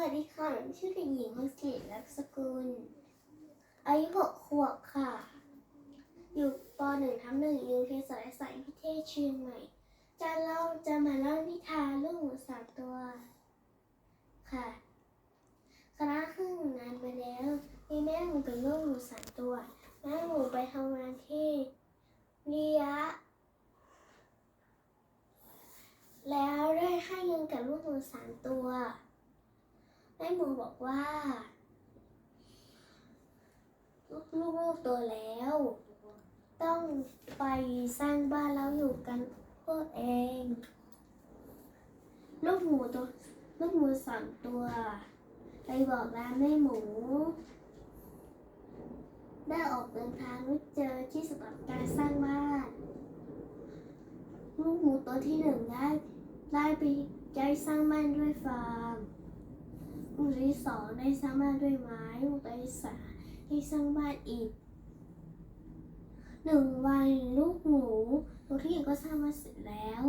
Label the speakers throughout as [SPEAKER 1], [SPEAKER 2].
[SPEAKER 1] วัสดีค่ะ หนูชื่อเด็กหญิงมังสิริลักษ์สกุล อายุหกขวบค่ะ อยู่ปหนึ่งทับหนึ่งอยู่เทศสายพิเทศเชียงใหม่ จะเล่าจะมาเล่านิทานลูกหมูสามตัว ค่ะคณะครึ่งนานมาแล้วมีแม่หมูเป็นลูกหมูสามตัว แม่หมูไปทำงานที่เรียแล้วได้ให้เงินกับลูกหมูสามตัว แม่หมูบอกว่า ลูกลูกโตแล้ว ต้องไปสร้างบ้านแล้วอยู่กันพวกเอง ลูกหมูตัวลูกหมูสามตัวไปบอกลาแม่หมู ได้ออกเดินทางไปเจอที่สำหรับการสร้างบ้าน ลูกหมูตัวที่หนึ่งได้ได้ไปได้สร้างบ้านด้วยฟางลู กตัวที่สองได้สร้างบ้านด้วยไม้ลูกตัวที่สามได้สร้างบ้านอีกหนึ่งวันลูกหมูตัวที่หนึ่งก็สร้างบ้านเสร็จแล้ว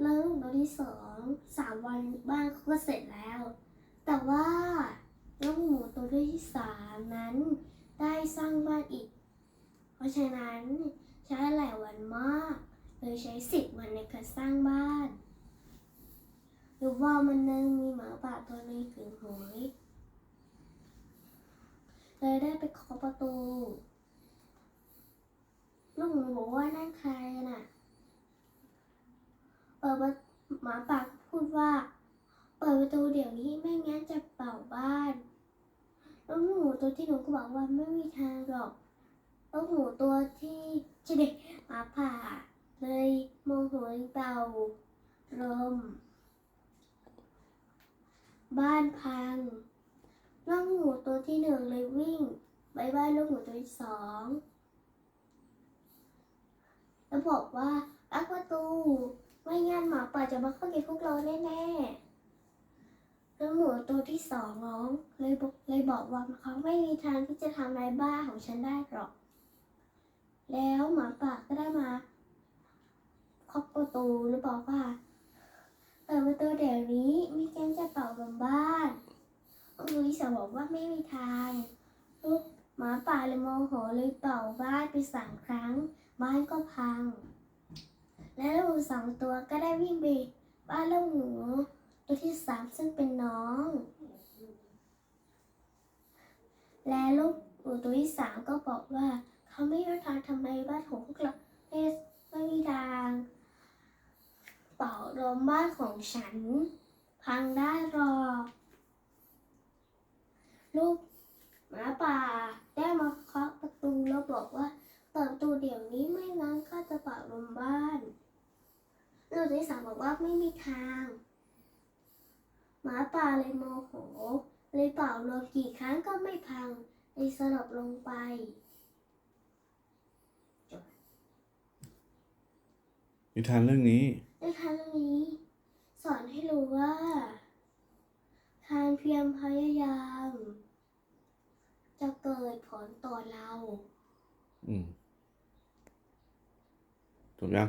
[SPEAKER 1] แล้วลูกตัวที่สองสามวันบ้านเขาก็เสร็จแล้ว แต่ว่าลูกหมูตัวที่สามนั้น ได้สร้างบ้านอีก เพราะฉะนั้นใช้หลายวันมากเลยใช้สิบวันในการสร้างบ้าน อยู่ว่ามันนึงมีหมาป่าตัวหนึงถึงหวยเลยได้ไปเคาะประตูลูกหมูบอกว่านั่นใครน่ะ เปิดประหมาป่าพูดว่า เปิดประตูเดี๋ยวนี้ไม่งั้นจะเป่าบ้านลูกหมูตัวที่หนูก็บอกว่าไม่มีทางหรอกล้วหมูตัวที่จะเด็กหมาป่าเลยโมโหเป่าลม บ้านพังลูกหมูตัวที่หนึ่งเลยวิ่งไปบ้านลูกหมูตัวที่สองแล้วบอกว่าอักประตู ไม่งั้นหมาป่าจะมาเข้ากินพวกเราแน่ๆแล้วหมูตัวที่สองร้องเลยบอกเลยบอกว่าเขาไม่มีทางที่จะทำลายบ้านของฉันได้หรอก แล้วหมาป่าก็ได้มาเคาะประตูแล้วบอกว่า ปิดประตูเดี๋ยวนี้ม่งั้นจะเป่าลมบ้านลุยสาวบอกว่าไม่มีทางลูกหมาป่าเลยโมโหเลยเป่าบ้านไปสามครั้ง บ้านก็พัง แล้วลูกสองตัวก็ได้วิ่งไปบ้านลูกหมูตัวที่สามซึ่งเป็นน้อง และลูกหมูตัวที่สามก็บอกว่า เขาไม่รู้ทางทำไมบ้านของพวกเราไม่ไม่มีทางเป่าลม บ้านของฉัน พังได้หรอกลูกหมาป่าได้มาเคาะประตูแล้วบอกว่าเปิดประตูเดี๋ยวนี้ไม่งั้นก็จะเป่าลมบ้านลูกที่สามบอกว่าไม่มีทาง หมาป่าเลยโมโห เลยเป่าลมกี่ครั้งก็ไม่พังเลยสลบลงไป
[SPEAKER 2] นิทานเรื่องนี้
[SPEAKER 1] ในครั้งนี้ สอนให้รู้ว่าการเพียรพยายาม จะเกิดผล ต่อเรา
[SPEAKER 2] อืมถูกยัง